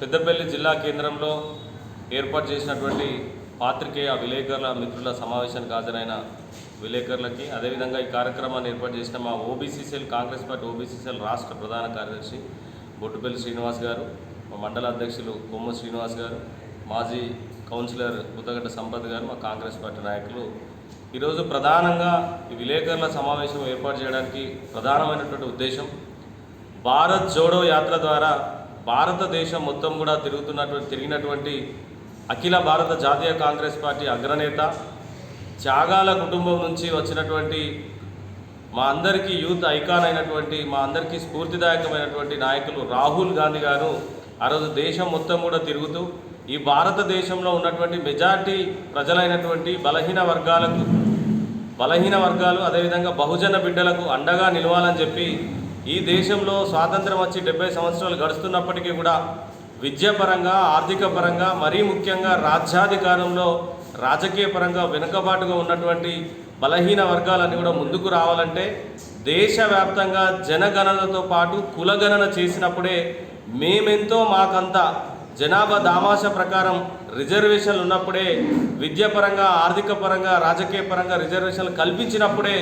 పెద్దపల్లి జిల్లా కేంద్రంలో ఏర్పాటు చేసినటువంటి పాత్రికేయ విలేకరుల మిత్రుల సమావేశానికి హాజరైన విలేకరులకి అదేవిధంగా ఈ కార్యక్రమాన్ని ఏర్పాటు చేసిన మా ఓబీసీసీఎల్ కాంగ్రెస్ పార్టీ ఓబీసీసీఎల్ రాష్ట్ర ప్రధాన కార్యదర్శి బొట్టుపల్లి శ్రీనివాస్ గారు మా మండల అధ్యక్షులు కొమ్మ శ్రీనివాస్ గారు మాజీ కౌన్సిలర్ ముద్దగడ్డ సంపత్ గారు మా కాంగ్రెస్ పార్టీ నాయకులు. ఈరోజు ప్రధానంగా ఈ విలేకరుల సమావేశం ఏర్పాటు చేయడానికి ప్రధానమైనటువంటి ఉద్దేశం భారత్ జోడో యాత్ర ద్వారా భారతదేశం మొత్తం కూడా తిరుగుతున్నటువంటి తిరిగినటువంటి అఖిల భారత జాతీయ కాంగ్రెస్ పార్టీ అగ్రనేత త్యాగాల కుటుంబం నుంచి వచ్చినటువంటి మా అందరికీ యూత్ ఐకాన్ అయినటువంటి మా అందరికీ స్ఫూర్తిదాయకమైనటువంటి నాయకులు రాహుల్ గాంధీ గారు ఆ రోజు దేశం మొత్తం కూడా తిరుగుతూ ఈ భారతదేశంలో ఉన్నటువంటి మెజార్టీ ప్రజలైనటువంటి బలహీన వర్గాలకు బలహీన వర్గాలు అదేవిధంగా బహుజన బిడ్డలకు అండగా నిలవాలని చెప్పి ఈ దేశంలో స్వాతంత్రం వచ్చి డెబ్బై సంవత్సరాలు గడుస్తున్నప్పటికీ కూడా విద్యాపరంగా ఆర్థిక పరంగా మరీ ముఖ్యంగా రాజ్యాధికారంలో రాజకీయ పరంగా వెనుకబాటుగా ఉన్నటువంటి బలహీన వర్గాలన్నీ కూడా ముందుకు రావాలంటే దేశవ్యాప్తంగా జనగణనతో పాటు కులగణన చేసినప్పుడే మేమెంతో మాకంత జనాభా దామాష ప్రకారం రిజర్వేషన్లు ఉన్నప్పుడే విద్యాపరంగా ఆర్థిక పరంగా రాజకీయ పరంగా రిజర్వేషన్లు కల్పించినప్పుడే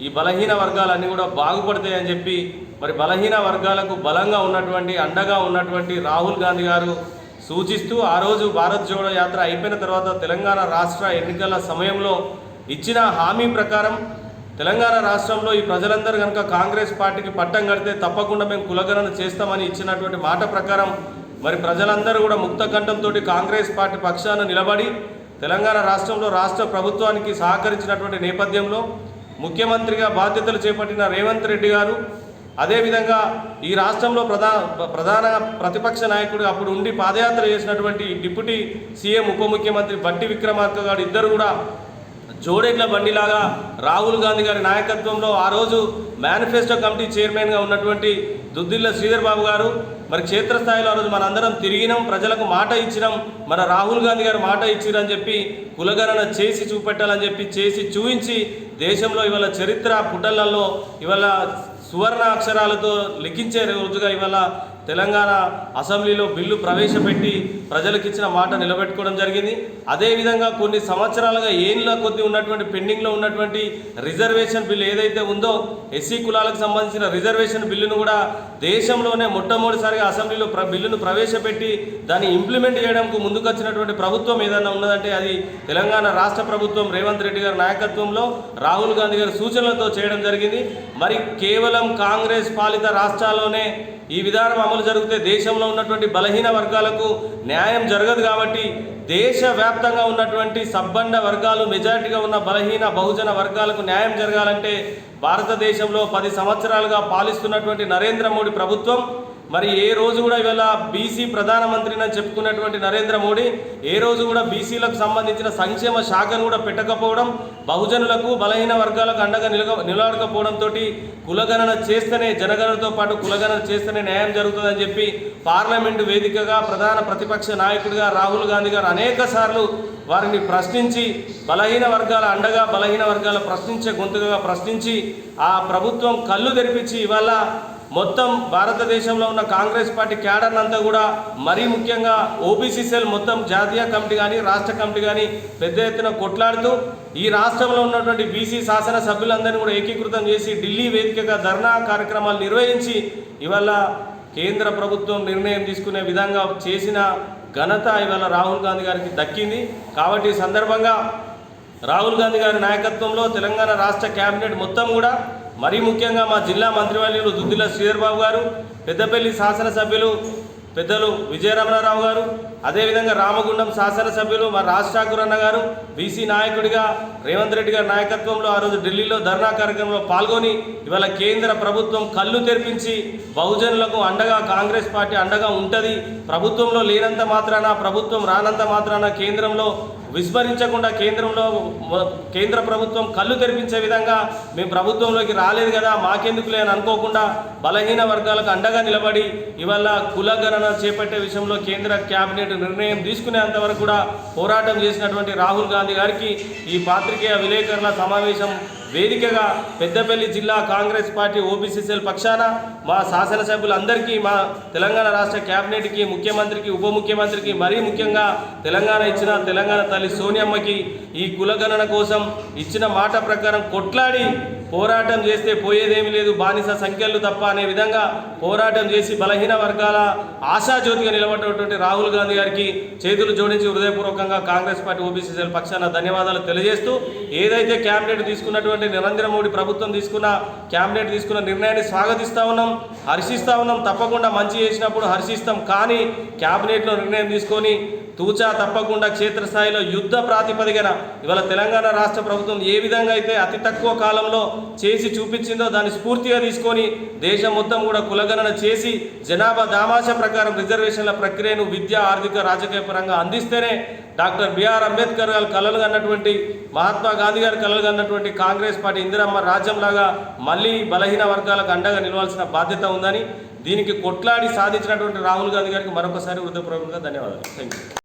ఈ బలహీన వర్గాలన్నీ కూడా బాగుపడతాయని చెప్పి మరి బలహీన వర్గాలకు బలంగా ఉన్నటువంటి అండగా ఉన్నటువంటి రాహుల్ గాంధీ గారు సూచిస్తూ ఆ రోజు భారత్ జోడో యాత్ర అయిపోయిన తర్వాత తెలంగాణ రాష్ట్ర ఎన్నికల సమయంలో ఇచ్చిన హామీ ప్రకారం తెలంగాణ రాష్ట్రంలో ఈ ప్రజలందరూ కనుక కాంగ్రెస్ పార్టీకి పట్టం కడితే తప్పకుండా మేము కులగణన చేస్తామని ఇచ్చినటువంటి మాట ప్రకారం మరి ప్రజలందరూ కూడా ముక్త కంఠంతో కాంగ్రెస్ పార్టీ పక్షాన నిలబడి తెలంగాణ రాష్ట్రంలో రాష్ట్ర ప్రభుత్వానికి సహకరించినటువంటి నేపథ్యంలో ముఖ్యమంత్రిగా బాధ్యతలు చేపట్టిన రేవంత్ రెడ్డి గారు అదేవిధంగా ఈ రాష్ట్రంలో ప్రధాన ప్రధాన ప్రతిపక్ష నాయకుడు అప్పుడు ఉండి పాదయాత్ర చేసినటువంటి డిప్యూటీ సీఎం ఉప ముఖ్యమంత్రి బట్టి విక్రమార్క గారు ఇద్దరు కూడా జోడెడ్ల బండిలాగా రాహుల్ గాంధీ గారి నాయకత్వంలో ఆ రోజు మేనిఫెస్టో కమిటీ చైర్మన్గా ఉన్నటువంటి దుద్దిల్ల శ్రీధర్ బాబు గారు మరి క్షేత్రస్థాయిలో ఆ రోజు మనందరం తిరిగినాం ప్రజలకు మాట ఇచ్చినాం. మన రాహుల్ గాంధీ గారు మాట ఇచ్చిరని చెప్పి కులగణన చేసి చూపెట్టాలని చెప్పి చేసి చూపించి దేశంలో ఇవాళ చరిత్ర పుటలలో ఇవాళ సువర్ణ అక్షరాలతో లిఖించే రోజుగా ఇవాళ తెలంగాణ అసెంబ్లీలో బిల్లు ప్రవేశపెట్టి ప్రజలకు ఇచ్చిన మాట నిలబెట్టుకోవడం జరిగింది. అదేవిధంగా కొన్ని సంవత్సరాలుగా ఏళ్ళ కొద్ది ఉన్నటువంటి పెండింగ్లో ఉన్నటువంటి రిజర్వేషన్ బిల్లు ఏదైతే ఉందో ఎస్సీ కులాలకు సంబంధించిన రిజర్వేషన్ బిల్లును కూడా దేశంలోనే మొట్టమొదటిసారిగా అసెంబ్లీలో ప్ర బిల్లును ప్రవేశపెట్టి దాన్ని ఇంప్లిమెంట్ చేయడానికి ముందుకొచ్చినటువంటి ప్రభుత్వం ఏదైనా ఉన్నదంటే అది తెలంగాణ రాష్ట్ర ప్రభుత్వం రేవంత్ రెడ్డి గారి నాయకత్వంలో రాహుల్ గాంధీ గారి సూచనలతో చేయడం జరిగింది. మరి కేవలం కాంగ్రెస్ పాలిత రాష్ట్రాల్లోనే ఈ విధానం అమలు జరిగితే దేశంలో ఉన్నటువంటి బలహీన వర్గాలకు న్యాయం జరగదు కాబట్టి దేశవ్యాప్తంగా ఉన్నటువంటి సబ్బండ వర్గాలు మెజారిటీగా ఉన్న బలహీన బహుజన వర్గాలకు న్యాయం జరగాలంటే భారతదేశంలో పది సంవత్సరాలుగా పాలిస్తున్నటువంటి నరేంద్ర మోడీ ప్రభుత్వం మరి ఏ రోజు కూడా ఇవాళ బీసీ ప్రధానమంత్రిని అని చెప్పుకున్నటువంటి నరేంద్ర మోడీ ఏ రోజు కూడా బీసీలకు సంబంధించిన సంక్షేమ శాఖను కూడా పెట్టకపోవడం బహుజనులకు బలహీన వర్గాలకు అండగా నిలగ నిలబడకపోవడంతో కులగణన చేస్తేనే జనగణనతో పాటు కులగణన చేస్తేనే న్యాయం జరుగుతుందని చెప్పి పార్లమెంటు వేదికగా ప్రధాన ప్రతిపక్ష నాయకుడిగా రాహుల్ గాంధీ గారు అనేక సార్లు వారిని ప్రశ్నించి బలహీన వర్గాల అండగా బలహీన వర్గాల ప్రశ్నించే గొంతుగా ప్రశ్నించి ఆ ప్రభుత్వం కళ్ళు తెరిపించి ఇవాళ మొత్తం భారతదేశంలో ఉన్న కాంగ్రెస్ పార్టీ క్యాడర్ అంతా కూడా మరీ ముఖ్యంగా ఓబీసీ సెల్ మొత్తం జాతీయ కమిటీ కానీ రాష్ట్ర కమిటీ కానీ పెద్ద ఎత్తున కొట్లాడుతూ ఈ రాష్ట్రంలో ఉన్నటువంటి బీసీ శాసన సభ్యులందరినీ కూడా ఏకీకృతం చేసి ఢిల్లీ వేదికగా ధర్నా కార్యక్రమాలు నిర్వహించి ఇవాళ కేంద్ర ప్రభుత్వం నిర్ణయం తీసుకునే విధంగా చేసిన ఘనత ఇవాళ రాహుల్ గాంధీ గారికి దక్కింది. కాబట్టి ఈ సందర్భంగా రాహుల్ గాంధీ గారి నాయకత్వంలో తెలంగాణ రాష్ట్ర కేబినెట్ మొత్తం కూడా మరీ ముఖ్యంగా మా జిల్లా మంత్రివర్యులు దుద్దిల శ్రీధర్ బాబు గారు పెద్దపల్లి శాసనసభ్యులు పెద్దలు విజయరమణారావు గారు అదేవిధంగా రామగుండం శాసనసభ్యులు మా రాజ్ ఠాకూర్ అన్న గారు బీసీ నాయకుడిగా రేవంత్ రెడ్డి గారి నాయకత్వంలో ఆ రోజు ఢిల్లీలో ధర్నా కార్యక్రమంలో పాల్గొని ఇవాళ కేంద్ర ప్రభుత్వం కళ్ళు తెరిపించి బహుజనులకు అండగా కాంగ్రెస్ పార్టీ అండగా ఉంటుంది. ప్రభుత్వంలో లేనంత మాత్రాన ప్రభుత్వం రానంత మాత్రాన కేంద్రంలో విస్మరించకుండా కేంద్రంలో కేంద్ర ప్రభుత్వం కళ్ళు తెరిపించే విధంగా మేము ప్రభుత్వంలోకి రాలేదు కదా మాకెందుకులే అని అనుకోకుండా బలహీన వర్గాలకు అండగా నిలబడి ఇవాళ కులగణన చేపట్టే విషయంలో కేంద్ర కేబినెట్ నిర్ణయం తీసుకునేంత వరకు కూడా పోరాటం చేసినటువంటి రాహుల్ గాంధీ గారికి ఈ పాత్రికేయ విలేకరుల సమావేశం వేదికగా పెద్దపల్లి జిల్లా కాంగ్రెస్ పార్టీ ఓబీసీ సెల్ పక్షాన మా శాసనసభ్యులందరికీ మా తెలంగాణ రాష్ట్ర క్యాబినెట్కి ముఖ్యమంత్రికి ఉప ముఖ్యమంత్రికి మరీ ముఖ్యంగా తెలంగాణ ఇచ్చిన తెలంగాణ తల్లి సోనియమ్మకి ఈ కులగణన కోసం ఇచ్చిన మాట ప్రకారం కొట్లాడి పోరాటం చేస్తే పోయేదేమీ లేదు బానిస సంఖ్యలు తప్ప అనే విధంగా పోరాటం చేసి బలహీన వర్గాల ఆశాజ్యోతిగా నిలబడినటువంటి రాహుల్ గాంధీ గారికి చేతులు జోడించి హృదయపూర్వకంగా కాంగ్రెస్ పార్టీ ఓబీసీ సెల్ పక్షాన ధన్యవాదాలు తెలియజేస్తూ ఏదైతే క్యాబినెట్ తీసుకున్నటువంటి నరేంద్ర మోడీ ప్రభుత్వం తీసుకున్న క్యాబినెట్ తీసుకున్న నిర్ణయాన్ని స్వాగతిస్తా ఉన్నాం హర్షిస్తా ఉన్నాం. తప్పకుండా మంచి చేసినప్పుడు హర్షిస్తాం. కానీ క్యాబినెట్లో నిర్ణయం తీసుకొని తూచా తప్పకుండా క్షేత్రస్థాయిలో యుద్ధ ప్రాతిపదికన ఇవాళ తెలంగాణ రాష్ట్ర ప్రభుత్వం ఏ విధంగా అయితే అతి తక్కువ కాలంలో చేసి చూపించిందో దాన్ని స్ఫూర్తిగా తీసుకొని దేశం మొత్తం కూడా కులగణన చేసి జనాభా దామాష ప్రకారం రిజర్వేషన్ల ప్రక్రియను విద్య ఆర్థిక రాజకీయ పరంగా అందిస్తేనే డాక్టర్ బిఆర్ అంబేద్కర్ గారు కలలు అన్నటువంటి మహాత్మా గాంధీ గారు కలలు అన్నటువంటి కాంగ్రెస్ కాంగ్రెస్ పార్టీ ఇందిరమ్మ రాజ్యంలాగా మళ్ళీ బలహీన వర్గాలకు అండగా నిలవాల్సిన బాధ్యత ఉందని దీనికి కొట్లాడి సాధించినటువంటి రాహుల్ గాంధీ గారికి మరొకసారి హృదయపూర్వకంగా ధన్యవాదాలు. Thank you